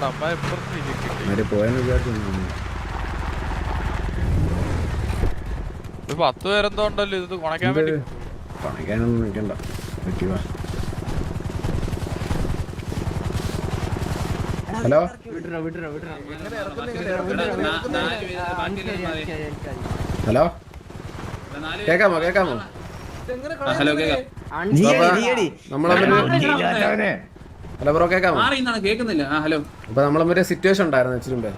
അവർ പോയെന്ന് വിചാരിച്ചു ഒരു പത്ത് പേരെന്തോ ഉണ്ടല്ലോ ഇത് കുണയ്ക്കാൻ വേണ്ടി. പണിക്കാനൊന്നും നിൽക്കണ്ട. പറ്റുക ഹലോ? ഹലോ? കേക്കാമോ? കേക്കാമോ? ഹലോ കേക്കാം. നമ്മളൊരു ഹലോ ബ്രോ കേൾക്കാമോ കേൾക്കുന്നില്ല ആ ഹലോ. നമ്മളൊരു സിറ്റുവേഷൻ ഉണ്ടായിരുന്നു ഇച്ചിരി മുമ്പേ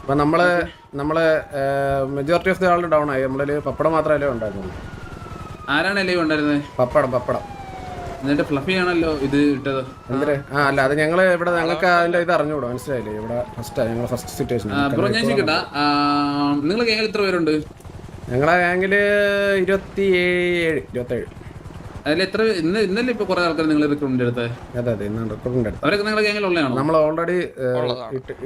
അപ്പൊ നമ്മൾ നമ്മൾ മെജോറിറ്റി ഓഫ് ദി ആളുടെ ഡൗൺ ആയി. നമ്മളിൽ പപ്പടം മാത്രമല്ലേ ഉണ്ടായിരുന്നു ആരാണ് ലൈവ് ഉണ്ടായിരുന്നത് പപ്പടം പപ്പടം. എന്നിട്ട് ഫ്ലഫി ആണല്ലോ ഇത് ഇട്ടത്. എന്തിന് ആ അല്ല അത് ഞങ്ങൾ ഇവിടെ ഞങ്ങൾക്ക് അതിന്റെ ഇത് അറിഞ്ഞുകൂടാ മനസ്സിലായില്ലേ? ഇവിടെ ഫസ്റ്റ് ഞങ്ങൾ ഫസ്റ്റ് സിറ്റുവേഷൻ ബ്രോ ഞാൻ ചോദിക്കട്ടാ. നിങ്ങൾ ഗാങ്ങിൽ എത്ര പേരുണ്ട്? ഞങ്ങളെ ഗാങ്ങിൽ ഇരുപത്തി ഏഴ് ഇരുപത്തേഴ്. അതിൽ എത്ര ഇന്ന് ഇന്നലെ ഇപ്പൊ കുറെ ആൾക്കാർ നിങ്ങൾ റിക്രൂട്ട്മെന്റ് എടുത്തത് അതെ അതെ ഇന്ന് റെക്കോർഡിന്റെ അടുത്ത് അവരൊക്കെ നിങ്ങളെ ഗാങ്ങിൽ ഉള്ളതാണോ? നമ്മൾ ഓൾറെഡി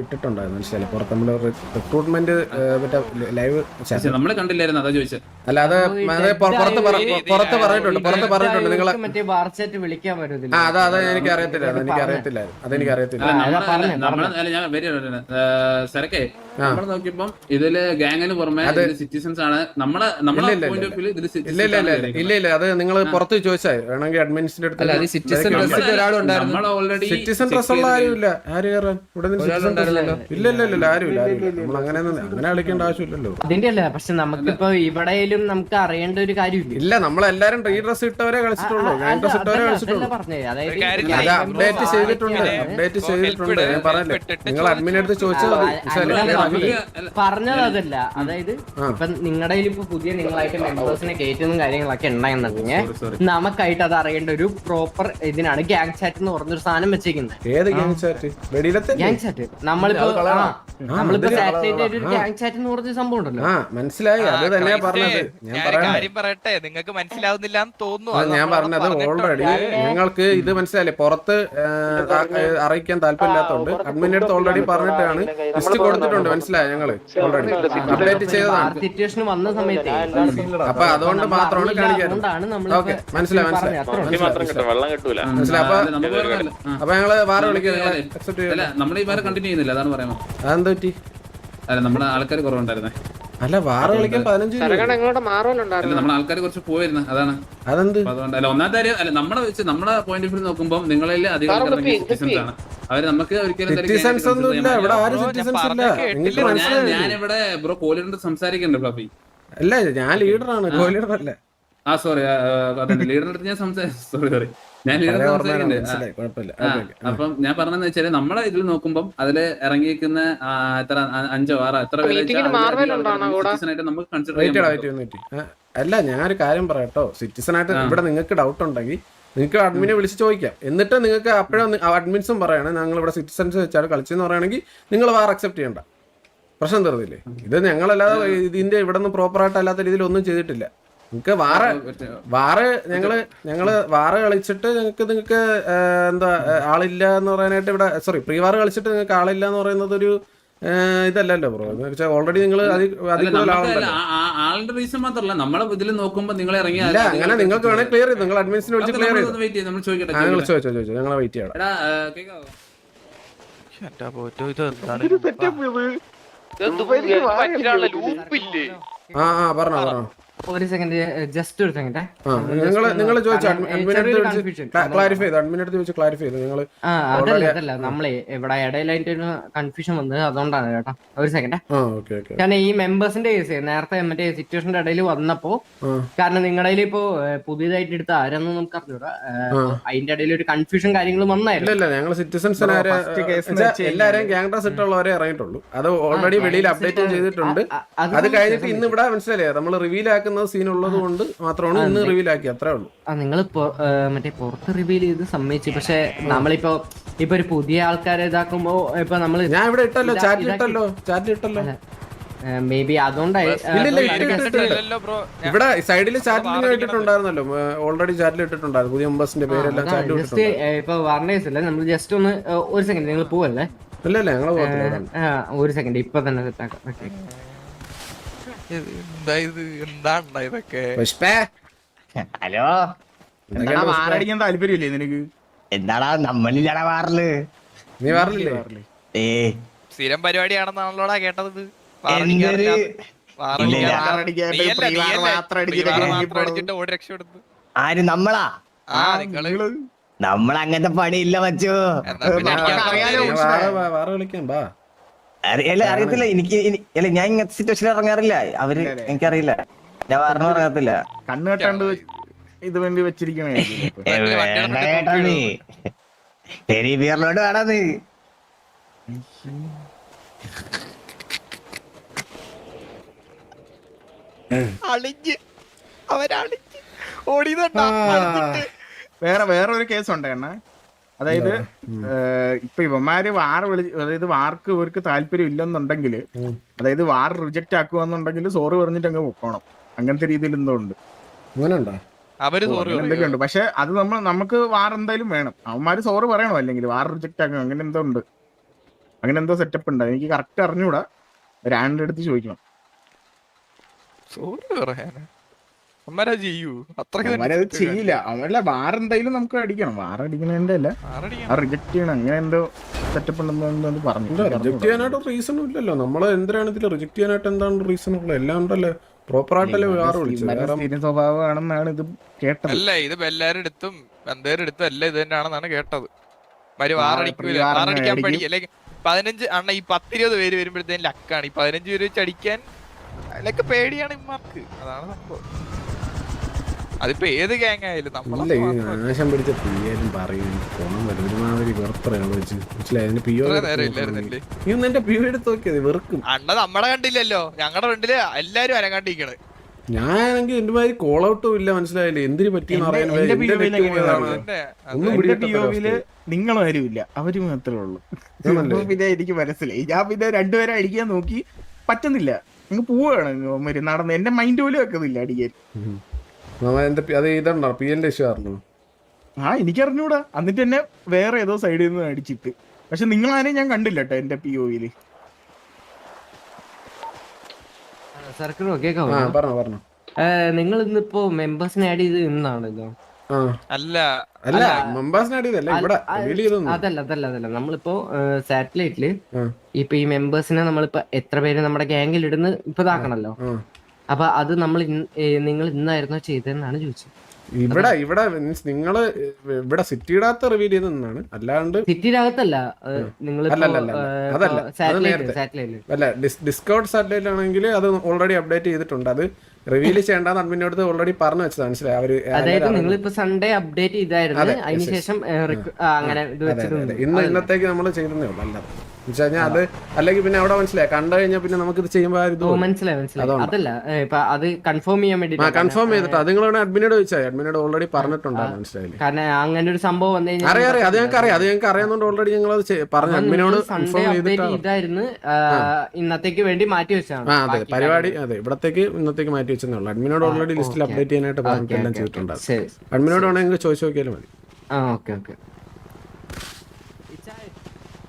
ഇട്ടിട്ടുണ്ടായിരുന്നു മനസ്സിലായി പുറത്ത് നമ്മൾ റിക്രൂട്ട്മെന്റ് മറ്റേ ലൈവ് നമ്മൾ നമ്മളെ കണ്ടില്ലായിരുന്നു അതാ ചോദിച്ചത് അല്ല അത് അത് പുറത്ത് പറ- പുറത്ത് പറഞ്ഞിട്ടുണ്ട് പുറത്ത് പറഞ്ഞിട്ടുണ്ട്. നിങ്ങൾ വിളിക്കാൻ പറ്റത്തില്ല. ആ അതാ എനിക്ക് അറിയത്തില്ല അതെനിക്ക് അറിയത്തില്ല. അതാ പറഞ്ഞേ, അല്ല ഞാൻ വരി സരക്കെ നമ്മൾ നോക്കിയപ്പം ഇതിൽ ഗാങ്ങിന് പുറമെ സിറ്റിസൺസ് ആണ്. നമ്മളെ നമ്മളെ ഇല്ല, ഇല്ല, പോയിന്റ് ഓഫ് വ്യൂ ഇതിൽ ഇല്ല ഇല്ല ഇല്ല ഇല്ല ഇല്ല ഇല്ല അത് നിങ്ങൾ പുറത്ത് ചോദിച്ചാൽ വേണമെങ്കിൽ അഡ്മിൻസിന്റെ അടുത്ത് സിറ്റിസൺ ഡ്രസ്സിൽ ഒരാളുണ്ടായിരുന്നു നമ്മൾ ഓൾറെഡി സിറ്റിസൺ ഡ്രസ് ഉള്ള ആരും ഇല്ല ആര് കയറാൻ? ഇവിടെ സിറ്റിസൺ ഇല്ല ഇല്ല ഇല്ല ഇല്ല ആരും ഇല്ല നമ്മൾ അങ്ങനെ അങ്ങനെ കളിക്കേണ്ട ആവശ്യമില്ലല്ലോ. അതിന്റെ അല്ല? പക്ഷെ നമുക്കിപ്പോ ഇവിടെയും നമുക്ക് അറിയേണ്ട ഒരു കാര്യമില്ല? ഇല്ല നമ്മളെല്ലാരും റീ ഡ്രസ് ഇട്ടവരെ കളിച്ചിട്ടുള്ളൂ. ഗാങ് ഡ്രസ് ഇട്ടവരെ കളിച്ചിട്ടുള്ളൂ. അത് അപ്ഡേറ്റ് ചെയ്തിട്ടുണ്ട് അപ്ഡേറ്റ് ചെയ്തിട്ടുണ്ട്. ഞാൻ പറഞ്ഞില്ലേ? നിങ്ങൾ അഡ്മിൻ എടുത്ത് ചോദിച്ചാൽ പറഞ്ഞത്. അതല്ല. അതായത് ഇപ്പൊ നിങ്ങളുടെ ഇപ്പൊ പുതിയ നിങ്ങളായിട്ട് മെമ്പേഴ്സിനെ കയറ്റുന്ന കാര്യങ്ങളൊക്കെ ഉണ്ടായെന്നുണ്ടെങ്കിൽ നമുക്കായിട്ട് അത് അറിയേണ്ട ഒരു പ്രോപ്പർ ഇതിനാണ് ഗ്യാങ് ചാറ്റ് എന്ന് പറഞ്ഞൊരു സാധനം വെച്ചേക്കുന്നത്. ഏത് ഗെയിം ചാറ്റ് ഗ്യാങ് ചാറ്റ് നമ്മളിപ്പോ ആ, നമ്മളിപ്പോ സാറ്റലൈറ്റ് ആയിട്ട് ഒരു ഗ്യാങ് ചാറ്റ് എന്ന് പറഞ്ഞ സംഭവം ഉണ്ടല്ലോ. ആ മനസ്സിലായി. അത് തന്നെയാ പറഞ്ഞത്. ഞാൻ പറയട്ടെ. നിങ്ങൾക്ക് മനസ്സിലാവുന്നില്ല എന്ന് തോന്നുന്നു. ഞാൻ പറഞ്ഞത് ഓൾറെഡി നിങ്ങൾക്ക് ഇത് മനസ്സിലായില്ലേ? പുറത്ത് അറിയിക്കാൻ താല്പര്യമില്ലാത്തതുകൊണ്ട് അഡ്മിന്റെ അടുത്ത് ഓൾറെഡി പറഞ്ഞിട്ടാണ് ലിസ്റ്റ് കൊടുത്തിട്ടുണ്ട്. മനസ്സിലായോ ഞങ്ങൾ? ഓൾറെഡി അപ്ഡേറ്റ് ചെയ്തതാണ്. സിറ്റുവേഷൻ വന്ന സമയത്ത്. അപ്പൊ അതുകൊണ്ട് മാത്രമാണ് കാണിക്കാറ് നമ്മൾ ഓക്കെ മനസ്സിലായി മനസ്സിലായി. അപ്പൊ ഞങ്ങൾ വാറ വിളിക്കാം നിങ്ങളെ അക്സെപ്റ്റ് അല്ല നമ്മൾ വേറെ കണ്ടിന്യൂ ചെയ്യുന്നില്ല അതാണ് പറയാമോ അതെന്താ പറ്റി? അല്ല നമ്മുടെ ആൾക്കാർ കുറവുണ്ടായിരുന്നേ. അല്ല വാറ വിളിക്കാൻ പതിനഞ്ച് നമ്മുടെ ആൾക്കാർ കുറച്ച് പോയിരുന്നു അതാണ്. അതെന്ത്? അപ്പൊ അതുകൊണ്ട് അല്ല ഒന്നാമത്തെ കാര്യം അല്ല നമ്മളെ വെച്ച് നമ്മുടെ പോയിന്റ് ഓഫ് വ്യൂ നോക്കുമ്പോൾ നിങ്ങളെ അധികം ആണ്. അവർ നമുക്ക് ഒരിക്കലും ഇവിടെ ആരും ബ്രോ, ഞാനിവിടെ കോഹ്ലിയോട് സംസാരിക്കുന്നുണ്ട് ഫ്ലഫി. അല്ല ഞാൻ ലീഡറാണ് കോഹ്ലിയുടെ അല്ല ആ സോറി ലീഡറിന്റെ അടുത്ത് ഞാൻ സോറി സോറി ഞാൻ ലീഡർ പഴയ സംസാരിക്കുന്നുണ്ട്. അപ്പം ഞാൻ പറഞ്ഞെന്ന് വെച്ചാൽ നമ്മളെ ഇതിൽ നോക്കുമ്പോൾ അതിൽ ഇറങ്ങിയിരിക്കുന്ന എത്ര അഞ്ചോ ആറോ എത്ര പേര് വെച്ചാ അതിലധികം ആൾക്കാര് ആയിട്ട് നമുക്ക് കൺസിഡർ ചെയ്യാൻ അല്ല ഞാനൊരു കാര്യം പറയട്ടോ. സിറ്റിസൺ ആയിട്ട് ഇവിടെ നിങ്ങൾക്ക് ഡൗട്ട് ഉണ്ടെങ്കിൽ നിങ്ങൾക്ക് അഡ്മിനെ വിളിച്ച് ചോദിക്കാം. എന്നിട്ട് നിങ്ങൾക്ക് അപ്പോഴും അഡ്മിൻസും പറയണേ ഞങ്ങൾ ഇവിടെ സിറ്റിസൺസ് വെച്ചാണ് കളിച്ചെന്ന് പറയുകയാണെങ്കിൽ നിങ്ങൾ വാർ അക്സെപ്റ്റ് ചെയ്യണ്ട. പ്രശ്നം തീർന്നില്ലേ? ഇത് ഞങ്ങളല്ലാതെ ഇതിന്റെ ഇവിടെ നിന്ന് പ്രോപ്പർ ആയിട്ട് അല്ലാത്ത രീതിയിൽ ഒന്നും ചെയ്തിട്ടില്ല. നിങ്ങൾക്ക് വാറ് വാറ് ഞങ്ങൾ ഞങ്ങൾ വാറ് കളിച്ചിട്ട് നിങ്ങൾക്ക് നിങ്ങൾക്ക് എന്താ ആളില്ല എന്ന് പറയാനായിട്ട് ഇവിടെ സോറി പ്രീ വാറ് കളിച്ചിട്ട് നിങ്ങൾക്ക് ആളില്ല എന്ന് പറയുന്നത് ഒരു ഇതല്ലല്ലോ ബ്രോ എന്ന് വെച്ചാൽ ഓൾറെഡി നിങ്ങൾ ആളുടെ റീസൺ മാത്രമല്ല. നമ്മളെ ഇതിൽ നോക്കുമ്പോൾ നിങ്ങൾ ഇറങ്ങിയ ഇല്ല അങ്ങനെ നിങ്ങൾക്ക് വേണേ ക്ലിയർ ചെയ്തു. നിങ്ങൾ അഡ്മിൻസിനെ വിളിച്ച് ക്ലിയർ ചെയ്തു. വെയിറ്റ് ചെയ്ത്. നമ്മൾ ചോദിക്കട്ടെ. ചോദിച്ചോ ചോദിച്ചോ. ഞങ്ങളെ വെയിറ്റ് ചെയ്യണം എടാ കേക്കാവോ? പോറ്റോ ഇത് എന്താണ് ലൂപ്പില്ലേ ആ ആ പറഞ്ഞോ പറഞ്ഞോ. ഒരു സെക്കൻഡ് ജസ്റ്റ് ഒരു സെക്കൻഡ് നിങ്ങൾ നിങ്ങൾ ക്ലാരിഫൈ ചെയ്തു. അഡ്മിൻ അടുത്ത് ചോദിച്ചു ക്ലാരിഫൈ ചെയ്തു. നിങ്ങൾ അതല്ല അതല്ല. നമ്മളെ ഇവിടെ ഇടയിലായിട്ട് ഒരു കൺഫ്യൂഷൻ വന്നത് അതുകൊണ്ടാണ് കേട്ടോ. ഒരു സെക്കൻഡ് ആ ഓക്കെ ഓക്കെ. കാരണം ഈ മെമ്പേഴ്സിന്റെ കേസ് നേരത്തെ മറ്റേ സിറ്റുവേഷന്റെ ഇടയിൽ വന്നപ്പോ കാരണം നിങ്ങളുടെ ഇപ്പോ പുതിയതായിട്ട് എടുത്ത ആരെന്ന് നമുക്ക് അറിഞ്ഞൂടാ. അതിന്റെ ഇടയിൽ ഒരു കൺഫ്യൂഷൻ കാര്യങ്ങൾ വന്നായിരുന്നു. ഞങ്ങൾ സിറ്റിസൺസിനെ എല്ലാരെയും ഗ്യാങ് ഡ്രസ് ഇട്ടുള്ളവരെ ഇറങ്ങിയിട്ടുള്ളൂ. അത് ഓൾറെഡി വെളിയിൽ അപ്ഡേറ്റ് ചെയ്തിട്ടുണ്ട്. അത് അത് കഴിഞ്ഞിട്ട് ഇന്ന് ഇവിടെ മനസ്സിലായില്ലേ? നമ്മൾ റിവീൽ ആക്കുന്ന സീൻ ഉള്ളത് കൊണ്ട് മാത്രമാണ് ഇന്ന് റിവീൽ ആക്കി അത്രേ ഉള്ളൂ. ആ നിങ്ങൾ മറ്റേ പുറത്ത് റിവീൽ ചെയ്ത് സമ്മതിച്ചു. പക്ഷെ നമ്മളിപ്പോ ഇപ്പൊ ഒരു പുതിയ ആൾക്കാരെ ഇതാക്കുമ്പോ ഇപ്പൊ നമ്മൾ ഞാൻ ഇവിടെ ഇട്ടല്ലോ ചാറ്റ് ചാറ്റിൽ ഇട്ടല്ലോ ചാറ്റിൽ ഇട്ടല്ലോ. May be അതുകൊണ്ടായി. ഇല്ലല്ലോ ഇവിടെ സൈഡിൽ ചാറ്റിൽ ഇട്ടിട്ടുണ്ടായിരുന്നല്ലോ. ഓൾറെഡി ചാറ്റിൽ ഇട്ടിട്ടുണ്ടായിരുന്നു. പുതിയ മെമ്പേഴ്സിന്റെ പേരെല്ലാം ചാറ്റിൽ ജസ്റ്റ് ഇപ്പൊ വാർണേഴ്സ് അല്ലേ? നമ്മൾ ജസ്റ്റ് ഒന്ന് ഒരു സെക്കൻഡ് നിങ്ങൾ പോവല്ലേ? ഇല്ല ഇല്ല ഞങ്ങൾ ആ, ഒരു സെക്കൻഡ് ഇപ്പൊ തന്നെ സെറ്റാക്കാം ഓക്കെ എന്താ ഇത് എന്താണ്ടാ ഇതൊക്കെ പുഷ്പേ ഹലോ പുഷ്പേ? താല്പര്യമില്ലേ നിനക്ക് എന്താടാ നമ്മളില്ലടാ വാറൽ നീ വാറില്ലേ ഏ സ്ഥിരം പരിപാടിയാണെന്നാണല്ലോടാ കേട്ടത് ആര് നമ്മളാ നമ്മളങ്ങനത്തെ പണിയില്ല മച്ചോ അറിയാലോ. പറഞ്ഞത്. വാ- വാറ വിളിക്കാം ബാ അറിയത്തില്ല. എനിക്ക് ഇനി- അല്ല ഞാൻ ഇങ്ങനത്തെ സിറ്റുവേഷനിൽ ഇറങ്ങാറില്ല. അവർ എനിക്കറിയില്ല. ഞാൻ പറഞ്ഞു ഇറങ്ങത്തില്ല. കണ്ണു കെട്ടാണ്ട് ഇത് വേണ്ടി വെച്ചിരിക്കണേ നീ. പെരി ബിയറിലോട്ട് വേണം നീ. അളിഞ്ഞ്. അവരളിഞ്ഞ്. ഓടിയതുണ്ടാ വേറെ വേറെ ഒരു കേസ് ഉണ്ട് എണ്ണ അതായത് ഇപ്പൊ ഇവന്മാര് വാർ വിളി അതായത് വാർക്ക് ഇവർക്ക് താല്പര്യം ഇല്ലെന്നുണ്ടെങ്കിൽ അതായത് വാർ റിജക്റ്റ് ആക്കുവാന്നുണ്ടെങ്കിൽ സോറി പറഞ്ഞിട്ട് അങ്ങ് പൊക്കോണം. അങ്ങനത്തെ രീതിയിൽ എന്തോ ഉണ്ട് എന്തൊക്കെയുണ്ട് ഉണ്ടോ സോറി ഉണ്ട് പക്ഷെ അത് നമ്മൾ നമുക്ക് വാർ എന്തായാലും വേണം. അവന്മാര് സോറി പറയണോ? അല്ലെങ്കിൽ വാർ റിജക്ട് ആക്കണം? അങ്ങനെ എന്തോ ഉണ്ട്. അങ്ങനെ എന്തോ സെറ്റപ്പ് ഉണ്ട്. എനിക്ക് കറക്റ്റ് അറിഞ്ഞൂടാ. ഒരാളുടെ അടുത്ത് ചോദിക്കണം. സോറി പറയാനാ. അമ്മരാ ചെയ്യൂ. അത്രയ്ക്ക് ചെയ്യില്ല. അവരുടെ വാർ എന്തായാലും നമുക്ക് അടിക്കണം. വാർ അടിക്കണതിന്റെ അല്ല. റിജക്ട് ചെയ്യണം. അങ്ങനെ എന്തോ സെറ്റപ്പ് ഉണ്ടെന്ന് പറഞ്ഞു. റിജക്ട് ചെയ്യാനായിട്ട് റീസൺ ഇല്ലല്ലോ. നമ്മൾ എന്തിനാണ് ഇതിൽ റിജക്ട് ചെയ്യാനായിട്ട് എന്താണ് റീസൺ ഉള്ളത്? എല്ലാം ഉണ്ടല്ലേ. പ്രോപ്പർ ആയിട്ടല്ലേ വാറ് വിളിച്ചത്. സ്വഭാവമാണെന്നാണ് ഇത് കേട്ടത്. അല്ല ഇത് എല്ലാരും എടുത്തും ബന്ധേരും എടുത്തും എല്ലാം ഇത് തന്നെയാണെന്നാണ് കേട്ടത്. മരി വാറടിക്കൂല വാറടിക്കാൻ. പഠിക്കും അല്ലെങ്കിൽ പതിനഞ്ച് അണ്ണ ഈ പത്തിരുപത് പേര് വരുമ്പോഴത്തേക്കും ലക്കാണ്. ഈ പതിനഞ്ച് പേര് വെച്ച് അടിക്കാൻ അതിലൊക്കെ പേടിയാണ് ഇമാർക്ക് അതാണ് സംഭവം. അതിപ്പോ ഏത് ഗ്യാങ് ആയാലും നമ്മളെ. നാശം പിടിച്ച പിയാലും പറയും കൊണം വരും ഒരുമാതിരി വെറുപ്പറയാണ് വെച്ച് മനസ്സിലായി? അതിന് പിയോ ഇത്ര നേരം ഇല്ലായിരുന്നില്ലേ? നീ ഒന്ന് എന്റെ പിയോ എടുത്ത് നോക്കിയത് വെറുക്കും. അണ്ണ നമ്മടെ കണ്ടില്ലല്ലോ. ഞങ്ങളുടെ ഫ്രണ്ടിൽ എല്ലാരും അനങ്ങാണ്ടിരിക്കണ് ഞാനാണെങ്കിൽ എന്റെ മാതിരി കോൾ ഔട്ടും ഇല്ല മനസ്സിലായില്ലേ? എന്തിനു പറ്റിയെന്ന് എന്റെ- അറിയാൻ. നിങ്ങളും ആരുമില്ല അവർ മാത്രമേ ഉള്ളൂ. പിന്നെ എനിക്ക് മനസ്സിലായി. ഞാൻ പിന്നെ രണ്ടുപേരെ അടിക്കാൻ നോക്കി പറ്റുന്നില്ല. നിങ്ങൾ പോവുകയാണ് നടന്ന്. എന്റെ മൈൻഡ് പോലും വെക്കുന്നില്ല അടിക്കാൻ. അത് ഇതുണ്ടോ? പി എന്റെ ഇഷ്യൂ ആയിരുന്നു. ആ എനിക്കറിഞ്ഞൂടാ. എന്നിട്ട് എന്നെ വേറെ ഏതോ സൈഡിൽ നിന്ന് അടിച്ചിട്ട്. പക്ഷെ നിങ്ങൾ ആരെയും ഞാൻ കണ്ടില്ല കേട്ടോ എന്റെ പി ഒയിൽ നിങ്ങൾ ഇന്നിപ്പോ മെമ്പേഴ്സിനെ ആഡ് ചെയ്ത് ഇന്നാണല്ലോ അല്ല. അല്ല ആഡ് ചെയ്തല്ല ഇവിടെ അതല്ല അതല്ല അതല്ല. നമ്മളിപ്പോ സാറ്റലൈറ്റിൽ. ഇപ്പൊ ഈ മെമ്പേഴ്സിനെ നമ്മളിപ്പോ എത്ര പേര് നമ്മുടെ ഗ്യാങ്ങിൽ ഇടുന്ന് ഇപ്പൊ ഇതാക്കണല്ലോ. അപ്പൊ അത് നമ്മൾ നിങ്ങൾ ഇന്നായിരുന്നോ ചെയ്തതെന്നാണ് ചോദിച്ചത്. ഇവിടെ ഇവിടെ മീൻസ് നിങ്ങൾ ഇവിടെ സിറ്റിയുടെ അകത്ത് റിവീൽ ചെയ്തെന്നാണ് അല്ലാണ്ട് സിറ്റിയുടെ അല്ല. അതല്ല. അത് നേരത്തെ. അല്ല ഡിസ് ഡിസ്കൗണ്ട് സാറ്റലൈറ്റ് ആണെങ്കിൽ അത് ഓൾറെഡി അപ്ഡേറ്റ് ചെയ്തിട്ടുണ്ട്. അത് റിവീൽ ചെയ്യേണ്ടെന്ന് അഡ്മിനോട് ഓൾറെഡി പറഞ്ഞു വെച്ചത് മനസ്സിലായി? അവർ അതായത് നിങ്ങൾ ഇപ്പൊ സൺഡേ അപ്ഡേറ്റ് ചെയ്തായിരുന്നു. അതിനുശേഷം അങ്ങനെ. ഇന്ന് ഇന്നത്തേക്ക് നമ്മൾ ചെയ്തേ ഉള്ളൂ അല്ലാതെ കഴിഞ്ഞാൽ അത് അല്ലെങ്കിൽ പിന്നെ അവിടെ മനസ്സിലായി. കണ്ടു കഴിഞ്ഞാൽ പിന്നെ നമുക്ക് ഇത് ചെയ്യുമ്പോൾ. മനസ്സിലായി മനസ്സിലായി. അതല്ല ഇപ്പൊ അത് കൺഫേം ചെയ്യാൻ വേണ്ടി കൺഫേം ചെയ്തിട്ട്. അത് നിങ്ങളോട് അഡ്മിനോട് ചോദിച്ചാൽ അഡ്മിനോട് ഓൾറെഡി പറഞ്ഞിട്ടുണ്ടായിരുന്നു മനസ്സിലായില്ലേ? കാരണം അങ്ങനെ ഒരു സംഭവം വന്നു അറിയാം അറിയാം. അത് ഞങ്ങൾക്ക് അറിയാം അത് ഞങ്ങൾക്ക് അറിയാവുന്നതുകൊണ്ട് ഓൾറെഡി ഞങ്ങൾ അത് പറഞ്ഞു. അഡ്മിനോട് കൺഫേം ചെയ്തായിരുന്നു. ഇന്നത്തേക്ക് വേണ്ടി മാറ്റി വെച്ചാണ് അതെ പരിപാടി അതെ ഇവിടത്തേക്ക് ഇന്നത്തേക്ക് മാറ്റി വെച്ചേ ഉള്ളൂ. അഡ്മിനോട് ഓൾറെഡി ലിസ്റ്റിൽ അപ്ഡേറ്റ് ചെയ്യാനായിട്ട് പറഞ്ഞിട്ട് എല്ലാം ചെയ്തിട്ടുണ്ട് അഡ്മിനോട് വേണമെങ്കിൽ ചോദിച്ചു നോക്കിയാലും മതി. ആ ഓക്കെ ഓക്കെ അയ്യോ ഇപ്പൊ ഈ ഭയങ്കര പറഞ്ഞ ഈ മാന്യനൊക്കെ നൂക്കർ റോക്കിന്ന് അത്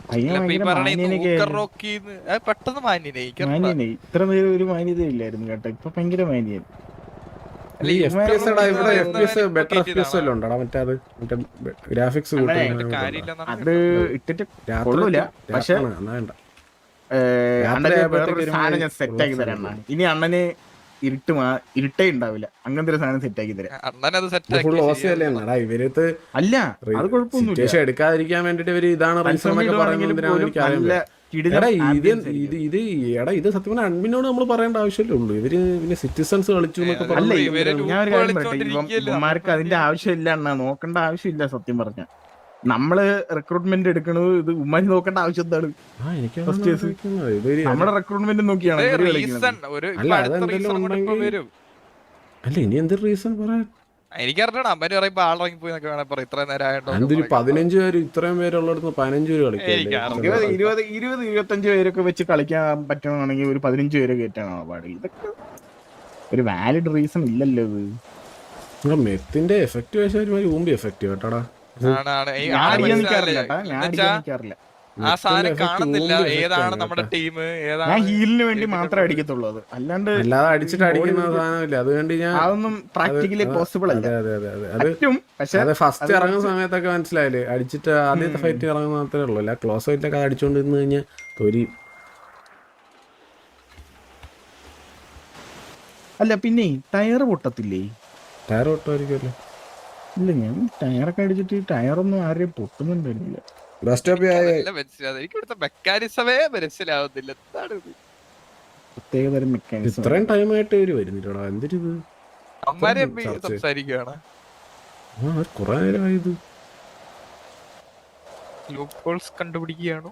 പെട്ടെന്ന് മാന്യനെ മാന്യനെ ഇത്ര നേരം ഒരു മാന്യത ഇല്ലായിരുന്നു കേട്ടോ. ഇപ്പൊ ഭയങ്കര മാന്യൻ ഗ്രാഫിക്സ് അത് ഇട്ടിട്ട് കൊള്ളൂല. പക്ഷെ ഞാൻ സെറ്റ് ആക്കി തരാം ഇനി അണ്ണന് ഇരുട്ട് മാ- ഇരുട്ടേ ഉണ്ടാവില്ല. അങ്ങനത്തെ ഒരു സാധനം സെറ്റ് ആക്കി തരാം. ഇവരത്ത് അല്ല? അത് കുഴപ്പമൊന്നും എടുക്കാതിരിക്കാൻ വേണ്ടിട്ട് ഇവർ ഇതാണ് നല്ല എടാ ഇത് ഇത് ഇത് എടാ ഇത് സത്യം പറഞ്ഞാൽ അഡ്മിനോട് നമ്മൾ പറയേണ്ട ആവശ്യമല്ലേ ഉള്ളൂ. ഇവർ പിന്നെ സിറ്റിസൺസ് കളിച്ചു എന്നൊക്കെ പറഞ്ഞു അതിന്റെ ആവശ്യമില്ല അണ്ണാ. നോക്കേണ്ട ആവശ്യമില്ല സത്യം പറഞ്ഞ. നമ്മൾ റിക്രൂട്ട്മെന്റ് എടുക്കണത് ഇത് ഉമ്മാരി നോക്കേണ്ട ആവശ്യം എന്താണ്? നമ്മുടെ റിക്രൂട്ട്മെന്റ് നോക്കിയാണ് ഇവർ റീസൺ ഒരു അല്ല, അടുത്ത റീസൺ കൂടെ ഇപ്പൊ അല്ല ഇനി എന്തൊരു റീസൺ പറയാൻ? പറയുമ്പോ ആളിറങ്ങി പോയി എന്നൊക്കെ വേണേ പറ ഇത്രയും നേരം ആയിട്ടോ എന്തൊരു പതിനഞ്ച് പേര് ഇത്രയും പേരുള്ളിടത്ത് പതിനഞ്ച് പേര് എനിക്കറിയാം. ഇരുപത് കളിക്കില്ല ഇരുപത് ഇരുപത് ഇരുപത്തഞ്ച് പേരൊക്കെ വെച്ച് കളിക്കാൻ പറ്റുകയാണെങ്കിൽ ഒരു പതിനഞ്ച് പേരെ കയറ്റാണോ പാട്. ഇതൊക്കെ ഒരു വാലിഡ് റീസൺ ഇല്ലല്ലോ ഇത്. മെത്തിന്റെ എഫക്റ്റീവ് വെച്ചാൽ ഒരുമാതിരി ഊമ്പി എഫക്റ്റ് കേട്ടോടാ ആ സാധനം കാണുന്നില്ല. ഏതാണ് നമ്മുടെ ടീം ഏതാണ് ഞാൻ ഹീലിന് വേണ്ടി മാത്രമേ അടിക്കത്തുള്ളൂ അത്. അല്ലാണ്ട് അല്ലാതെ അടിച്ചിട്ട് അടിക്കുന്ന സാധനമില്ല. അതുകൊണ്ട് ഞാൻ അതൊന്നും പ്രാക്ടിക്കലി പോസിബിൾ അല്ല. അതെ അതെ അതെ അതെ. പറ്റും പക്ഷെ അത് ഫസ്റ്റ് ഇറങ്ങുന്ന സമയത്തൊക്കെ മനസ്സിലായില്ലേ? അടിച്ചിട്ട് ആദ്യത്തെ ഫൈറ്റ് ഇറങ്ങുന്ന മാത്രമേ ഉള്ളൂ. അല്ല ക്ലോസ് ഫൈറ്റ് ഒക്കെ നിന്ന് കഴിഞ്ഞാൽ തൊരി അല്ല പിന്നെ ടയർ പൊട്ടത്തില്ലേ? ടയർ ഒട്ടുമായിരിക്കുമല്ലോ ഇല്ല ഞാൻ ടയറൊക്കെ അടിച്ചിട്ട് ടയറൊന്നും ആരെയും പൊട്ടുന്നുണ്ടായിരുന്നില്ല ബസ് സ്റ്റോപ്പിൽ അതല്ല മനസ്സിലാവുന്നത്. എനിക്ക് ഇവിടുത്തെ മെക്കാനിസമേ മനസ്സിലാവുന്നില്ല. എന്താണ് ഇത്? പ്രത്യേകതരം മെക്കാനിസം ഇത്രയും ടൈം ആയിട്ട് ഇവർ വരുന്നില്ലടാ. എന്തൊരിത്? അമ്മാരെ ചർച്ച. സംസാരിക്കുകയാണ് ആ അവർ കുറെ നേരമായി ഇത്. ലൂപ്പ് ഹോൾസ് കണ്ടുപിടിക്കുകയാണോ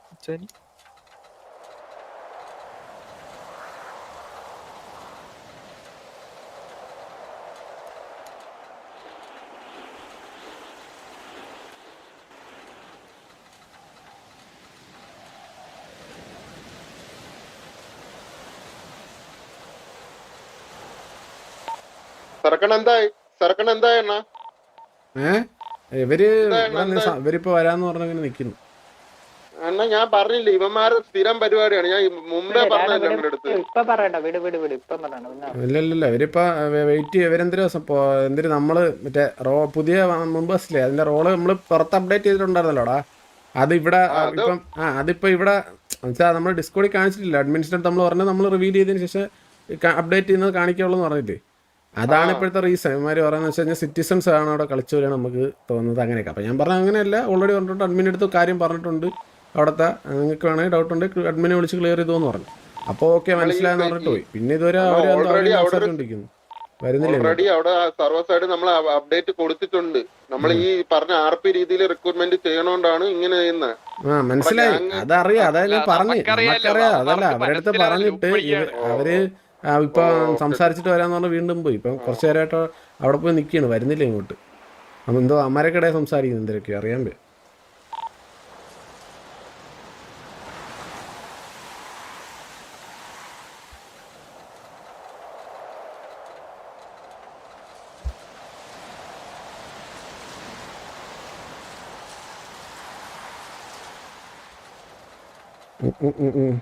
സർക്കണ എന്തായി സർക്കണ എന്തായി അണ്ണാ? ഏ? ഇവർ ഇവിടെ നിന്ന് സ- ഇവരിപ്പോ വരാന്ന് പറഞ്ഞങ്ങനെ നിക്കുന്നു. അണ്ണാ ഞാൻ പറഞ്ഞില്ല ഇവന്മാരെ സ്ഥിരം പരിപാടിയാണ്. ഞാൻ മുമ്പേ പറഞ്ഞല്ലോ നമ്മുടെ അടുത്ത്. ഇപ്പൊ പറയണ്ട വിട് വിട് വിട് ഇപ്പൊ പറയണ്ട പിന്നെ ഇല്ല ഇല്ല ഇല്ല ഇവരിപ്പോ വെയിറ്റ് ഇവരെന്തിനും എന്തൊരു നമ്മൾ മറ്റേ റോ പുതിയ മുമ്പ് ബസ്സിലെ അതിന്റെ റോൾ നമ്മൾ പുറത്ത് അപ്ഡേറ്റ് ചെയ്തിട്ടുണ്ടായിരുന്നല്ലോടാ? അത് ഇവിടെ ആ, ഇപ്പം ആ അതിപ്പോ ഇവിടെ വെച്ചാൽ നമ്മൾ ഡിസ്കോഡിൽ കാണിച്ചിട്ടില്ല അഡ്മിനിസ്ട്രേറ്റർ നമ്മൾ പറഞ്ഞത് നമ്മൾ റിവീൽ ചെയ്തതിന് ശേഷം അപ്ഡേറ്റ് ചെയ്യുന്നത് കാണിക്കുള്ളൂ എന്ന് പറഞ്ഞില്ലേ? അതാണ് ഇപ്പോഴത്തെ റീസൺ ഇവന്മാർ പറയുന്നത് വെച്ച് കഴിഞ്ഞാൽ സിറ്റിസൺസ് ആണ് അവിടെ കളിച്ചു വരിക നമുക്ക് തോന്നുന്നത് അങ്ങനെയൊക്കെ. അപ്പം ഞാൻ പറഞ്ഞ അങ്ങനെയല്ല. ഓൾറെഡി പറഞ്ഞിട്ടുണ്ട്. അഡ്മിൻ അടുത്ത് കാര്യം പറഞ്ഞിട്ടുണ്ട്. അവിടുത്തെ നിങ്ങൾക്ക് വേണമെങ്കിൽ ഡൗട്ട് ഉണ്ട് അഡ്മിനെ വിളിച്ച് ക്ലിയർ ചെയ്തോന്ന് പറഞ്ഞു. അപ്പോൾ ഓക്കെ മനസ്സിലായെന്ന് പറഞ്ഞിട്ട് പോയി. പിന്നെ ഇതുവരെ അവർ സംസാരിച്ചുകൊണ്ടിരിക്കുന്നു വരുന്നില്ല ഓൾറെഡി അവിടെ സർവ സൈഡ് നമ്മൾ അപ്ഡേറ്റ് കൊടുത്തിട്ടുണ്ട്. നമ്മൾ ഈ പറഞ്ഞ ആർ പി രീതിയിൽ റിക്രൂട്ട്മെന്റ് ചെയ്യണോണ്ടാണ് ഇങ്ങനെ ചെയ്യുന്നത് ആ മനസ്സിലായി. അതറിയാം. അതായത് പറഞ്ഞു. അതല്ല അവരടുത്ത് പറഞ്ഞിട്ട്. അവർ ഇപ്പൊ സംസാരിച്ചിട്ട് വരാന്ന് പറഞ്ഞ് വീണ്ടും പോയി. ഇപ്പം കുറച്ചു നേരമായിട്ട് അവിടെ പോയി നിൽക്കുകയാണ് വരുന്നില്ല ഇങ്ങോട്ട്. അപ്പൊ എന്തോ അമ്മരക്കടയെ സംസാരിക്കുന്നു എന്തൊക്കെയോ അറിയാൻ പറ്റും ഉം,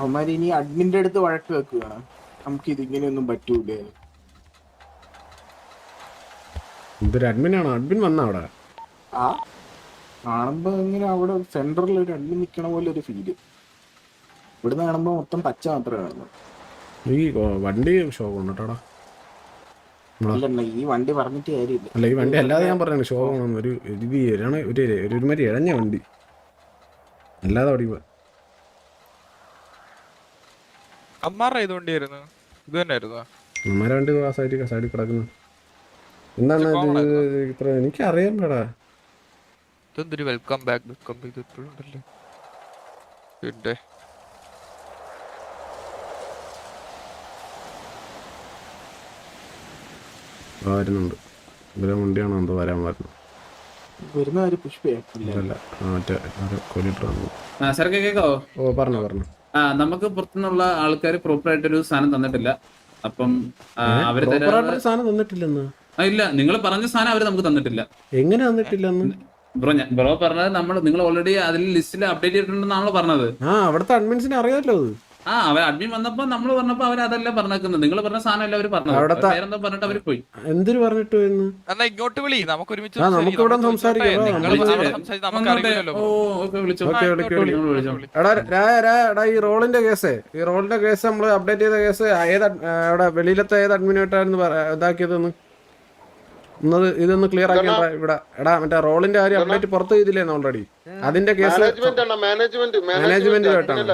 അവന്മാര് ഇനി അഡ്മിന്റെ അടുത്ത് വഴക്ക് വെക്കുകയാണ്. നമുക്ക് ഇതിങ്ങനെയൊന്നും പറ്റൂലേ. ഇതൊരു അഡ്മിനാണോ അഡ്മിൻ വന്ന അവിടെ? ആ കാണുമ്പോ ഇങ്ങനെ അവിടെ സെന്ററിൽ ഒരു അഡ്മിൻ നിക്കണ പോലെ ഒരു ഫീൽ ഇവിടുന്ന് കാണുമ്പോ മൊത്തം പച്ച മാത്രമേ കാണുന്നു ഈ വണ്ടി ഷോപ്പ് ഉണ്ട് കേട്ടോടാ അല്ലണ്ണ ഈ വണ്ടി പറഞ്ഞിട്ട് കാര്യമില്ല. അല്ല ഈ വണ്ടി അല്ലാതെ ഞാൻ ഒരു ഇത് ഒരു ഒരു ഒരുമാതിരി ഇഴഞ്ഞ വണ്ടി. അല്ലാതെ ഓടി അമ്മാരുടെ ഇത് വണ്ടിയായിരുന്നു? ഇത് തന്നെയായിരുന്നു? അമ്മമാരെ വണ്ടി ആ സൈഡിൽ സൈഡിൽ കിടക്കുന്നു. എന്താണ് ഇത്? ഇത്ര എനിക്ക് അറിയാൻ പേടാ ഇതെന്തൊരു വെൽക്കം ബാക്ക് വെൽക്കം ഇത് ഇപ്പോഴും ഉണ്ടല്ലേ? പിന്നെ. വരുന്നുണ്ട്. ഇവരെ വണ്ടിയാണോ എന്തോ വരാൻ വരുന്നത്? വരുന്ന ഒരു പുഷ്പയല്ല മറ്റേ കൊലിട്ടർ കേക്കാവോ? ഓ പറഞ്ഞു പറഞ്ഞു. നമുക്ക് പുറത്തുനിന്നുള്ള ആൾക്കാർ പ്രോപ്പർ ആയിട്ട് ഒരു സാധനം തന്നിട്ടില്ല. അപ്പം അവർ സാധനം തന്നിട്ടില്ലെന്ന്? ഇല്ല നിങ്ങൾ പറഞ്ഞ സാധനം അവർ നമുക്ക് തന്നിട്ടില്ല. എങ്ങനെ തന്നിട്ടില്ലെന്ന്? ബ്രോ ഞാൻ ബ്രോ പറഞ്ഞത് നമ്മൾ നിങ്ങൾ ഓൾറെഡി അതിൽ ലിസ്റ്റിൽ അപ്ഡേറ്റ് ചെയ്തിട്ടുണ്ടെന്നാണല്ലോ പറഞ്ഞത്. ആ അവിടുത്തെ അഡ്മിൻസിനെ അറിയാമല്ലോ അത്. ആ അവർ അഡ്മിൻ വന്നപ്പോ നമ്മൾ പറഞ്ഞപ്പോ അവർ അതല്ല പറഞ്ഞേക്കുന്നത്. നിങ്ങൾ പറഞ്ഞ സാധനം അല്ല അവർ പറഞ്ഞത്. പേരെന്തോ പറഞ്ഞിട്ട് അവർ പോയി. എന്തിനു പറഞ്ഞിട്ട് എന്ന്? എന്നാ ഇങ്ങോട്ട് വിളി. നമുക്ക് ഒരുമിച്ച് നമുക്ക് ഇവിടെ സംസാരിക്കാം. ഈ റോളിന്റെ കേസ്. ഈ റോളിന്റെ കേസ് നമ്മൾ അപ്ഡേറ്റ് ചെയ്ത കേസ് ഏത് അവിടെ വെളിയിലത്തെ ഏത് അഡ്മിനായിട്ടായിരുന്നു ഇതാക്കിയതെന്ന്? ഒന്നത് ഇതൊന്ന് ക്ലിയർ ആക്കിയാ ഇവിടെ. എടാ മറ്റേ റോളിന്റെ കാര്യം അപ്ഡേറ്റ് പുറത്ത് ചെയ്തില്ലേന്ന് ഓൾറെഡി അതിന്റെ കേസ് മാനേജ്മെന്റ് കേട്ടാണ്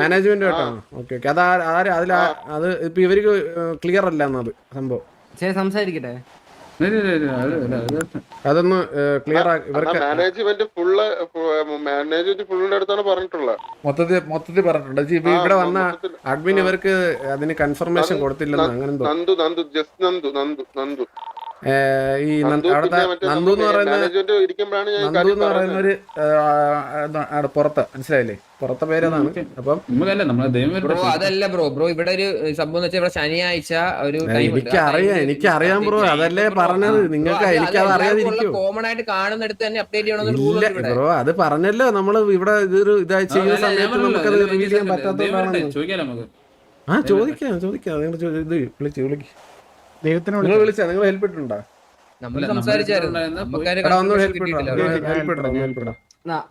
മാനേജ്മെന്റ് കേട്ടാണ് ഓക്കെ ഓക്കെ അത് ആര് അതിൽ അത് ഇപ്പൊ ഇവർക്ക് ക്ലിയർ അല്ല എന്നത് സംഭവം. സംസാരിക്കട്ടെ? അതൊന്ന് ക്ലിയർ ഇവർക്ക് മാനേജ്മെന്റ് ഫുള്ള് മാനേജ്മെന്റ് ഫുള്ളിന്റെ അടുത്താണ് പറഞ്ഞിട്ടുള്ളത് മൊത്തത്തിൽ മൊത്തത്തിൽ പറഞ്ഞിട്ടുണ്ട്. ഇവിടെ വന്ന അഡ്മിൻ ഇവർക്ക് അതിന് കൺഫർമേഷൻ കൊടുത്തില്ലെന്ന് അങ്ങനെ എന്തോ. നന്ദു നന്ദു ജസ്റ്റ് നന്ദു നന്ദു നന്ദു. ഏഹ് ഈ അവിടുത്തെ നന്ദു എന്ന് പറയുന്ന നന്ദു എന്ന് ഒരു പുറത്ത്. മനസ്സിലായില്ലേ? പുറത്തെ പേരെന്നാണ്. അപ്പം ബ്രോ. അതല്ല ബ്രോ. ബ്രോ ഇവിടെ ഒരു സംഭവം വെച്ചാൽ ഇവിടെ ശനിയാഴ്ച ഒരു. എനിക്ക് അറിയാം എനിക്ക് അറിയാം ബ്രോ. അതല്ലേ പറഞ്ഞത്. നിങ്ങൾക്ക് എനിക്ക് അത് അറിയാതിരിക്കും. കോമൺ common ആയിട്ട് കാണുന്നിടത്ത് തന്നെ അപ്ഡേറ്റ് ചെയ്യണമെന്ന് ബ്രോ അത് പറഞ്ഞല്ലോ. നമ്മൾ ഇവിടെ ഇതൊരു ഇതായി ആ, ചെയ്യുന്ന സമയത്ത് നമുക്ക് നമുക്കത് റിവീൽ ചെയ്യാൻ പറ്റാത്ത പറ്റാത്തതുകൊണ്ടാണ് ആ ചോദിക്കാം ചോദിക്കാം. നിങ്ങൾ ഇത് വിളിച്ച് വിളിക്ക്. ദൈവത്തിന് നിങ്ങൾ വിളിച്ചോ. വിളിച്ചാ നിങ്ങൾ ഹെൽപ്പ് ഇട്ടുണ്ടോ നമ്മൾ സംസാരിച്ചായിരുന്നു.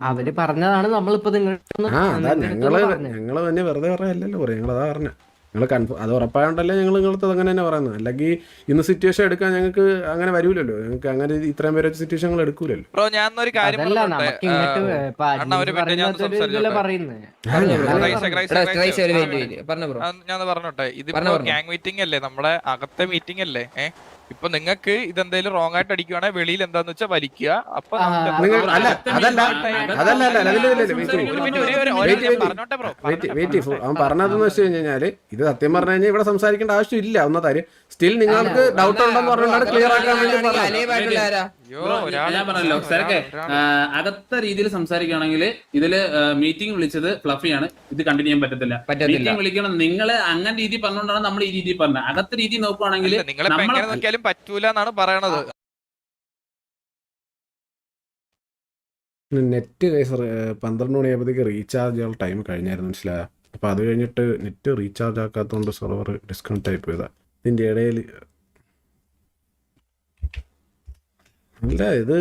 അവർ പറഞ്ഞതാണ് നമ്മളിപ്പോ നിങ്ങൾ ഞങ്ങൾ ഞങ്ങൾ തന്നെ വെറുതെ പറഞ്ഞല്ലോ പറയും ഞങ്ങൾ അതാ പറഞ്ഞ. നിങ്ങൾ കൺഫേം അത് ഉറപ്പായോണ്ടല്ലേ ഞങ്ങൾ നിങ്ങളടുത്ത് അങ്ങനെ തന്നെ പറയുന്നത്. അല്ലെങ്കിൽ ഇന്ന് സിറ്റുവേഷൻ എടുക്കാൻ ഞങ്ങൾക്ക് അങ്ങനെ വരൂലല്ലോ. ഞങ്ങൾക്ക് അങ്ങനെ ഇത്രയും പേരെ സിറ്റുവേഷൻ ഞങ്ങൾ എടുക്കൂലല്ലോ. ബ്രോ ഞാൻ ഒരു കാര്യം പറഞ്ഞോട്ടെ? ഇത് ഞാൻ പറഞ്ഞോട്ടെ. ഗ്യാങ് മീറ്റിംഗ് അല്ലേ? നമ്മുടെ അകത്തെ മീറ്റിംഗ് അല്ലേ? ഏഹ് ഇപ്പൊ നിങ്ങൾക്ക് ഇതെന്തെങ്കിലും റോങ് ആയിട്ട് അടിക്കുവാണെങ്കിൽ വെളിയിൽ എന്താന്ന് വെച്ചാൽ വലിക്കുക അപ്പൊ. പറഞ്ഞോട്ടെ അവൻ പറഞ്ഞതെന്ന് വെച്ച് കഴിഞ്ഞാൽ ഇത് സത്യം പറഞ്ഞു കഴിഞ്ഞാൽ ഇവിടെ സംസാരിക്കേണ്ട ആവശ്യമില്ല ഒന്നാ കാര്യം സ്റ്റിൽ നിങ്ങൾക്ക് ഡൗട്ട് ഉണ്ടെന്ന് പറഞ്ഞാണ് ക്ലിയർ ആക്കാൻ വേണ്ടി ഞാൻ പറഞ്ഞല്ലോ സാറൊക്കെ അകത്ത രീതിയിൽ സംസാരിക്കുകയാണെങ്കിൽ ഇതിൽ മീറ്റിംഗ് വിളിച്ചത് ഫ്ലഫിയാണ്. ഇത് കണ്ടിന്യൂ ചെയ്യാൻ പറ്റത്തില്ല. മീറ്റിംഗ് വിളിക്കണം നിങ്ങൾ അങ്ങനെ രീതി പറഞ്ഞുകൊണ്ടാണ് നമ്മൾ ഈ രീതി പറഞ്ഞത്. അകത്ത രീതി നോക്കുകയാണെങ്കിൽ നോക്കിയാലും പറ്റൂല എന്നാണ് പറയണത്. നെറ്റ് പന്ത്രണ്ട് മണിയാകുമ്പോഴത്തേക്ക് റീചാർജ് ചെയ്യാൻ ടൈം കഴിഞ്ഞായിരുന്നു മനസ്സിലായ? അപ്പോൾ അത് കഴിഞ്ഞിട്ട് നെറ്റ് റീചാർജ് ആക്കാത്തതുകൊണ്ട് സെർവർ ഡിസ്കണക്ട് ആയി പോയതാ. ഇതിന്റെ ഇടയിൽ. അല്ല ഇത്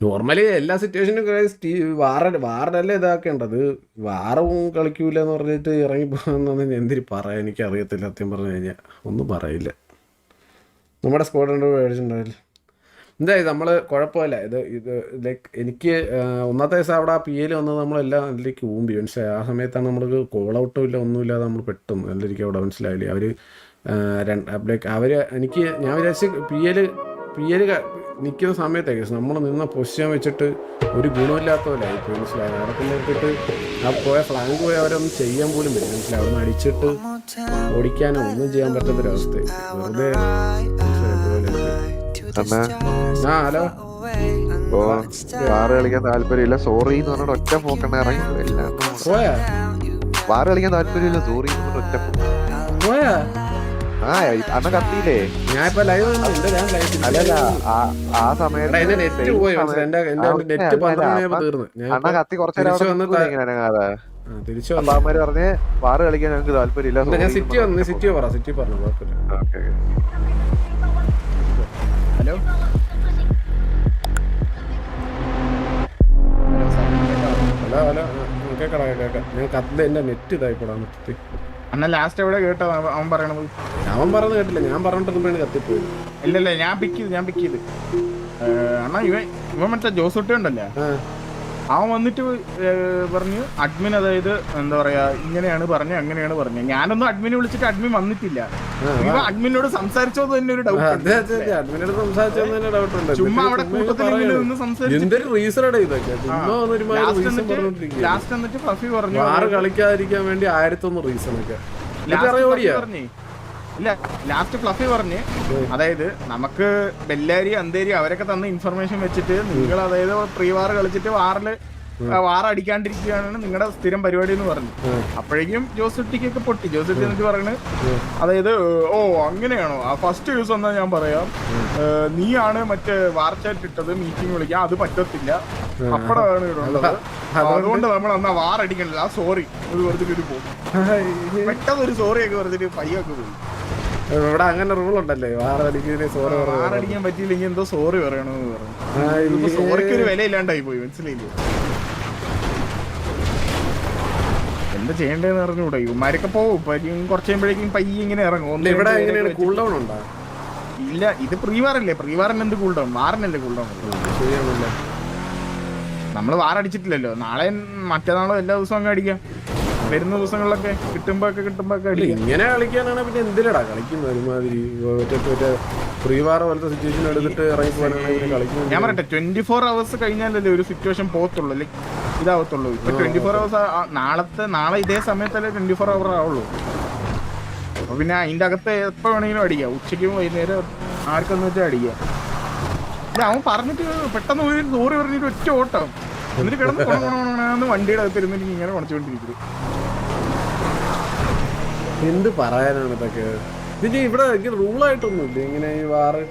നോർമലി എല്ലാ സിറ്റുവേഷനും സ്റ്റീ വാറ വാറിനല്ലേ ഇതാക്കേണ്ടത്? വാറും കളിക്കൂല എന്ന് പറഞ്ഞിട്ട് ഇറങ്ങിപ്പോകുന്ന എന്തിരി പറയാൻ എനിക്ക് അറിയത്തില്ല സത്യം പറഞ്ഞു കഴിഞ്ഞാൽ ഒന്നും പറയില്ല. നമ്മുടെ സ്ക്വാഡ് മേടിച്ചിട്ടുണ്ടാവില്ല എന്തായി നമ്മൾ കുഴപ്പമില്ല. ഇത് ഇത് ലൈക്ക് എനിക്ക് ഒന്നാമത്തെ ദിവസം അവിടെ ആ പി എൽ വന്നത് നമ്മളെല്ലാം അതിലേക്ക് ഊമ്പി. മനസ്സിലായി? ആ സമയത്താണ് നമ്മൾക്ക് കോൾ ഔട്ടും ഇല്ല ഒന്നുമില്ലാതെ നമ്മൾ പെട്ടെന്ന്. നല്ലൊരിക്കും അവിടെ മനസ്സിലായില്ലേ? അവർ ലൈക്ക് അവർ എനിക്ക് ഞാൻ വിചാരിച്ച് പി എൽ പി എൽ നിൽക്കുന്ന സമയത്തേക്ക് നമ്മൾ നിന്ന പൊസിഷൻ വെച്ചിട്ട് ഒരു ഗുണമില്ലാത്തവരായി മനസ്സിലായി? പിന്നെ ഇട്ടിട്ട് ആ പോയ ഫ്ലാങ്ക് പോയി അവരൊന്നും ചെയ്യാൻ പോലും പറ്റില്ല മനസ്സിലായി? അവിടെ അടിച്ചിട്ട് ഓടിക്കാനോ ഒന്നും ചെയ്യാൻ പറ്റാത്തൊരവസ്ഥ വെറുതെ ആ ഹലോ. ഓ വാറ് കളിക്കാൻ താല്പര്യമില്ല. സോറി എന്ന് പറഞ്ഞിട്ട് ഒറ്റ പോക്കണ്ണ ഇറങ്ങി പോയാ. വാറ് കളിക്കാൻ താല്പര്യമില്ല. സോറി എന്ന് പറഞ്ഞിട്ട് ഒറ്റ. പോയാ? ആ അണ്ണ കത്തിയില്ലേ? ഞാൻ ഇപ്പൊ ലൈവ് ഉണ്ട് ഞാൻ ലൈവ് അല്ലല്ല ആ സമയത്ത് അണ്ണ കത്തി കുറച്ചു നേരം തിരിച്ച് അവന്മാര് പറഞ്ഞ് വാറ് കളിക്കാൻ ഞങ്ങൾക്ക് താല്പര്യമില്ല ഞാൻ സിറ്റി വന്നു സിറ്റി പറ സിറ്റി പറഞ്ഞു കുഴപ്പമില്ല. ഹലോ? ഹലോ ഹലോ കേക്കടാ കേക്കാം ഞാൻ കത്ത് എന്റെ നെറ്റ് ഇതായിപ്പോടാ മൊത്തത്തിൽ. അണ്ണ ലാസ്റ്റ് എവിടെ കേട്ടോ? അവൻ- പറയണത്. അവൻ പറഞ്ഞ് കേട്ടില്ല. ഞാൻ പറഞ്ഞിട്ട് കത്തിപ്പോയി. ഇല്ലല്ല ഞാൻ പിക്ക് ചെയ്ത് ഞാൻ പിക്ക് ചെയ്ത്. അണ്ണാ ഇവൻ ഇവൻ മറ്റേ ജോസൂട്ടി ഉണ്ടല്ലേ അവൻ വന്നിട്ട് പറഞ്ഞു അഡ്മിൻ അതായത് എന്താ പറയാ ഇങ്ങനെയാണ് പറഞ്ഞു അങ്ങനെയാണ് പറഞ്ഞു. ഞാനൊന്നും അഡ്മിനെ വിളിച്ചിട്ട് അഡ്മിൻ വന്നിട്ടില്ല. ഇവ അഡ്മിനോട് സംസാരിച്ചോന്ന് തന്നെ ഒരു ഡൗട്ട് ചുമ്മാ അവിടെ കൂട്ടത്തിൽ നിന്ന് വന്നൊരു ലാസ്റ്റ് എന്നിട്ട് ഫഫി പറഞ്ഞു ആറ് കളിക്കാതിരിക്കാൻ വേണ്ടി ആയിരത്തൊന്ന് റീസൺ ഒക്കെ. പറഞ്ഞേ. ഇല്ല ലാസ്റ്റ് ഫ്ലഫി പറഞ്ഞ്. അതായത് നമുക്ക് ബെല്ലാരി അന്തേരി അവരൊക്കെ തന്ന ഇൻഫർമേഷൻ വെച്ചിട്ട് നിങ്ങൾ അതായത് പ്രീ വാർ കളിച്ചിട്ട് വാറിൽ വാർ അടിക്കാണ്ടിരിക്കുകയാണ് നിങ്ങളുടെ സ്ഥിരം പരിപാടി എന്ന് പറഞ്ഞു. അപ്പോഴേക്കും ജോസുട്ടിക്കൊക്കെ പൊട്ടി. ജോസുട്ടി എന്നിട്ട് പറയുന്നത് അതായത് ഓ അങ്ങനെയാണോ? ആ ഫസ്റ്റ് യൂസ് എന്നാ ഞാൻ പറയാം. നീയാണ് മറ്റേ വാർ ചാറ്റ് ഇട്ടത് മീറ്റിംഗ് വിളിക്കാൻ. അത് പറ്റത്തില്ല. അപ്പഴാണ് അതുകൊണ്ട് നമ്മൾ എന്നാ വാർ അടിക്കണില്ല. ആ സോറി ഇത് ഒരു പോകും പെട്ടെന്ന് ഒരു സോറി ഒക്കെ പറഞ്ഞിട്ട് പയ്യൊക്കെ പോയി. ഇവിടെ അങ്ങനെ റൂൾ ഉണ്ടല്ലേ? വാറടിക്കുന്നതിന് സോറി വാർ അടിക്കാൻ പറ്റിയില്ലെങ്കിൽ എന്തോ സോറി പറയണമെന്ന് പറഞ്ഞു. സോറിക്ക് ഒരു വില ഇല്ലാണ്ടായി പോയി മനസ്സിലായില്ലേ? എന്താ ചെയ്യണ്ടേന്ന് അറിഞ്ഞൂടെ. ഇവന്മാരൊക്കെ പോകും കുറച്ച് കഴിയുമ്പോഴേക്കും പയ്യെ ഇങ്ങനെ ഇറങ്ങും. ഇവിടെ എങ്ങനെയാണ്? കൂൾ ഡൗൺ ഉണ്ടോ? ഇല്ല ഇത് പ്രീവാറല്ലേ? പ്രീവാറിന് എന്ത് കൂൾ ഡൗൺ വാറിനല്ലേ കൂൾ ഡൗൺ ശരിയാണല്ലേ. നമ്മൾ വാർ അടിച്ചിട്ടില്ലല്ലോ നാളെ മറ്റന്നാളോ എല്ലാ ദിവസവും അങ്ങ് അടിക്കാം. വരുന്ന ദിവസങ്ങളിലൊക്കെ കിട്ടുമ്പോ ഒക്കെ കിട്ടുമ്പോ ഒക്കെ ഇല്ല, ഇങ്ങനെ കളിക്കാനാണ് പിന്നെ എന്തിലടാ? കളിക്കുന്നത് ഒരുമാതിരി മറ്റേ ഫ്രീ വാർ പോലത്തെ സിറ്റുവേഷൻ എടുത്തിട്ട് ഇറങ്ങി പോകാനാണ് കളിക്കുന്നത്. ഞാൻ പറയട്ടെ ട്വന്റി ഫോർ അവേഴ്സ് കഴിഞ്ഞാലല്ലേ ഒരു സിറ്റുവേഷൻ പോകത്തുള്ളൂ അല്ലെ? ഇതാവത്തുള്ളൂ. ഇപ്പൊ ട്വന്റി ഫോർ അവേഴ്സ് നാളത്തെ നാളെ ഇതേ സമയത്തല്ലേ ട്വന്റി ഫോർ അവർ ആവുള്ളൂ. അപ്പൊ പിന്നെ അതിന്റെ അകത്ത് എപ്പോ വേണമെങ്കിലും അടിക്കാം. ഉച്ചയ്ക്കും വൈകുന്നേരം ആർക്കെന്ന് വെച്ചാൽ അടിക്കാം. അവൻ പറഞ്ഞിട്ട് പെട്ടെന്ന് ഒരു സോറി പറഞ്ഞിട്ട് ഒറ്റ ഓട്ടം. എന്നിട്ട് കിടന്ന് കൊണ വണ്ടിയുടെ അകത്ത് ഇരുന്നിട്ട് ഇങ്ങനെ കുണച്ചുകൊണ്ടിരിക്കുന്നു എന്ത് പറയാനാണ് ഇതൊക്കെ? ഇതിന് ഇവിടെ റൂളായിട്ടൊന്നും ഇല്ല. ഇങ്ങനെ ഈ വാറ്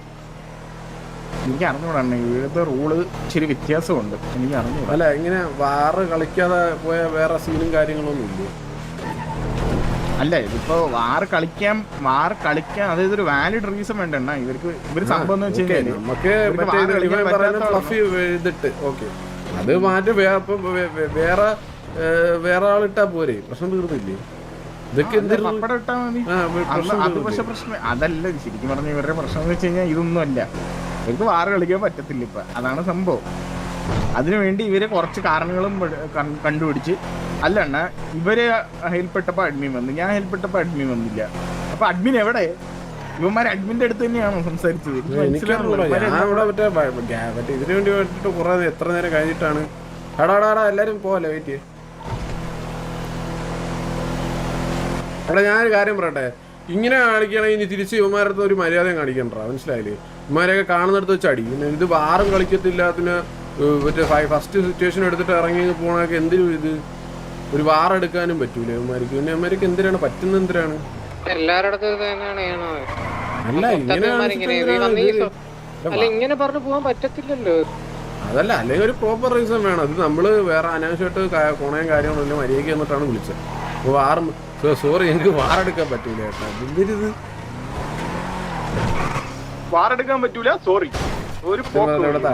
എനിക്ക് അറിഞ്ഞൂടാണ് ഇവിടുത്തെ റൂൾ ഇച്ചിരി വ്യത്യാസമുണ്ട്. എനിക്ക് അറിഞ്ഞൂടാ. അല്ല ഇങ്ങനെ വാറ് കളിക്കാതെ പോയ വേറെ സീനും കാര്യങ്ങളൊന്നും ഇല്ല? അല്ല ഇതിപ്പോ വാർ കളിക്കാൻ വാർ കളിക്കാൻ അതായത് ഒരു വാലിഡ് റീസൺ വേണ്ട ഇവർക്ക് ഇവർ സംഭവം എന്ന് വെച്ച് കഴിഞ്ഞാൽ നമുക്ക് ഇതിട്ട് ഓക്കെ അത് മാറ്റി വേറെ വേറെ വേറെ ആളിട്ടാ പോരെ. പ്രശ്നം തീർന്നില്ലേ? ഇതൊക്കെ പ്രശ്നം അതല്ല ശരിക്കും പറഞ്ഞ ഇവരുടെ പ്രശ്നം എന്ന് വെച്ച് കഴിഞ്ഞാൽ ഇതൊന്നും അല്ല ഇവർക്ക് വാറ് കളിക്കാൻ പറ്റത്തില്ല ഇപ്പൊ. അതാണ് സംഭവം. അതിനുവേണ്ടി ഇവർ കുറച്ച് കാരണങ്ങളും കണ്ടുപിടിച്ച്. അല്ലണ്ണ ഇവർ ഹെൽപ്പെട്ടപ്പോ അഡ്മിൻ വന്നു. ഞാൻ ഹെൽപ്പെട്ടപ്പോ അഡ്മിൻ വന്നില്ല. അപ്പൊ അഡ്മിൻ എവിടെ? ഇവന്മാർ അഡ്മിന്റെ അടുത്ത് തന്നെയാണോ സംസാരിച്ചത്? മറ്റേ ഇതിനു വേണ്ടി വേണ്ടിട്ട് കുറെ എത്ര നേരം കഴിഞ്ഞിട്ടാണ്? എടാ എല്ലാരും പോവല്ലേ വെയിറ്റ് അവിടെ ഞാനൊരു കാര്യം പറയട്ടെ. ഇങ്ങനെ കാണിക്കുകയാണെങ്കിൽ ഇനി തിരിച്ച് ഇവന്മാരടുത്ത് ഒരു മര്യാദയും കാണിക്കണ്ട മനസ്സിലായില്ലേ? ഇവന്മാരെയൊക്കെ കാണുന്നിടത്ത് വെച്ച് അടി. ഇത് ആറും കളിക്കത്തില്ല പിന്നെ മറ്റേ ഫസ്റ്റ് സിറ്റുവേഷൻ എടുത്തിട്ട് ഇറങ്ങി പോകണമൊക്കെ എന്തിനും ഇത്? ഒരു വാറെടുക്കാനും പറ്റൂല ഇവന്മാർക്ക്. പിന്നെ ഇവന്മാർക്ക് എന്തിനാണ്? പറ്റുന്ന എന്തിനാണ്? അല്ല ഇങ്ങനെ പറഞ്ഞു പോകാൻ പറ്റത്തില്ലല്ലോ. അതല്ല അല്ലെങ്കിൽ ഒരു പ്രോപ്പർ റീസൺ വേണം. അത് നമ്മൾ വേറെ അനാവശ്യമായിട്ട് കോണയും കാര്യങ്ങളും കാര്യങ്ങളൊന്നും മര്യാദയ്ക്ക് വന്നിട്ടാണ് വിളിച്ചത്. അപ്പൊ വാറും സോറി എനിക്ക് വാറെടുക്കാൻ പറ്റൂല ചേട്ടാ എന്തിരിത് വാറെടുക്കാൻ പറ്റൂല സോറി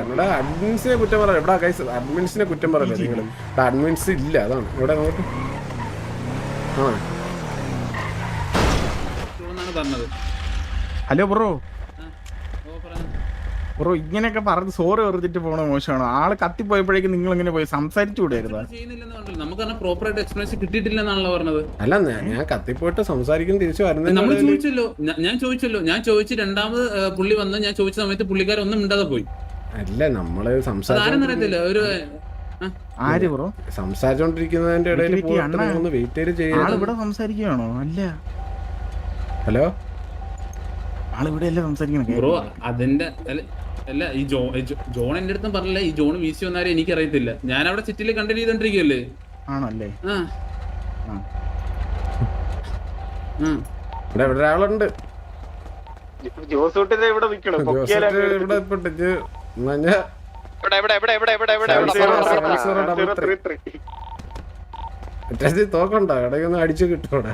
ഇവിടെ അഡ്മിൻസിനെ കുറ്റം പറയാം ഇവിടെ കൈസ് അഡ്മിൻസിനെ കുറ്റം പറയല്ലേ നിങ്ങൾ അഡ്മിൻസ് ഇല്ല അതാണ്. ഇവിടെ നോക്ക്. ആ. ഹലോ ബ്രോ ബ്രോ ഇങ്ങനെയൊക്കെ പറഞ്ഞ് സോറി വെറുതിട്ട് പോണ മോശമാണ്. ആൾ കത്തിപ്പോയപ്പോഴേക്കും നിങ്ങൾ ഇങ്ങനെ പോയി സംസാരിച്ചു കൂടായിരുന്നു അല്ല ഞാൻ കത്തിപ്പോയിട്ട് സംസാരിക്കും തിരിച്ചു നമ്മൾ ചോദിച്ചല്ലോ. ഞാൻ ചോദിച്ചല്ലോ. ഞാൻ ചോദിച്ച് രണ്ടാമത് പുള്ളി വന്ന്. ഞാൻ ചോദിച്ച സമയത്ത് പുള്ളിക്കാരൻ ഒന്നും മിണ്ടാതെ പോയി. അല്ല നമ്മൾ ഒരു ആര് ബ്രോ സംസാരിച്ചോണ്ടിരിക്കുന്നതിന്റെ ഇടയിൽ വിക്കി, അണ്ണാ. ഒന്ന് വെയിറ്റ് ചെയ്ത് സംസാരിക്കുകയാണോ? അല്ല. ഹലോ ആൾ ഇവിടെ അല്ലേ സംസാരിക്കണം ബ്രോ അതിന്റെ അല്ല- ഈ ജോ ഈ ജോൺ എന്റെ അടുത്തും പറഞ്ഞില്ല ഈ ജോൺ വീശി വന്നാലും എനിക്ക് അറിയത്തില്ല ഞാൻ അവിടെ സിറ്റിയിൽ കണ്ടിന്യൂ ചെയ്തോണ്ടിരിക്കുവല്ലേ ആണല്ലേ? ആ. ആ. ആ. ഇവിടെ ഇവിടെ ഒരാളുണ്ട്. ജോസൂട്ടിനെ ഇവിടെ ഇപ്പൊ തോക്കണ്ടോ ഒന്ന് അടിച്ചു കിട്ടൂടെ.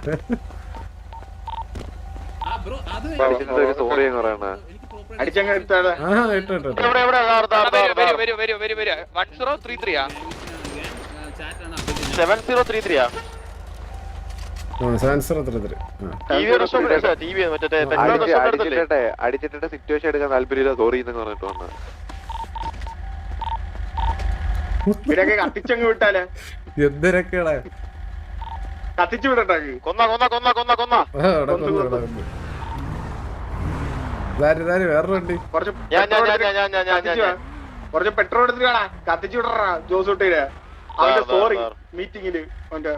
സെവൻ സീറോ ത്രീ ത്രീ ആ ആ സാൻസർ എത്ര എത്ര ആ. ടി വി മറ്റേ അടിച്ചിട്ടെ അടിച്ചിട്ട് സിറ്റുവേഷൻ എടുക്കാൻ താല്പര്യമില്ല സോറി എന്ന് പറഞ്ഞിട്ട് വന്ന. ഇവരൊക്കെ കത്തിച്ചങ്ങ് വിട്ടാലേ? എന്തിനൊക്കെയാടാ? കത്തിച്ചു വിടട്ടെ കൊന്ന കൊന്ന കൊന്ന കൊന്ന കൊന്ന. ആ, ഇവിടെ കൊന്നു, ഇവിടെ കൊന്നു. ഇതാര് ഇതാര്? വേറെ വണ്ടി. കുറച്ച് ഞാൻ ഞാൻ ഞാൻ ഞാൻ ഞാൻ ഞാൻ കത്തിച്ചു ഞാൻ. വാ. കുറച്ച് പെട്രോൾ എടുത്തിട്ട് കാണാ. കത്തിച്ചു വിടറാ ജോസൂട്ടിന് അവന്റെ സോറി മീറ്റിങ്ങിൽ മീറ്റിംഗിൽ അവന്റെ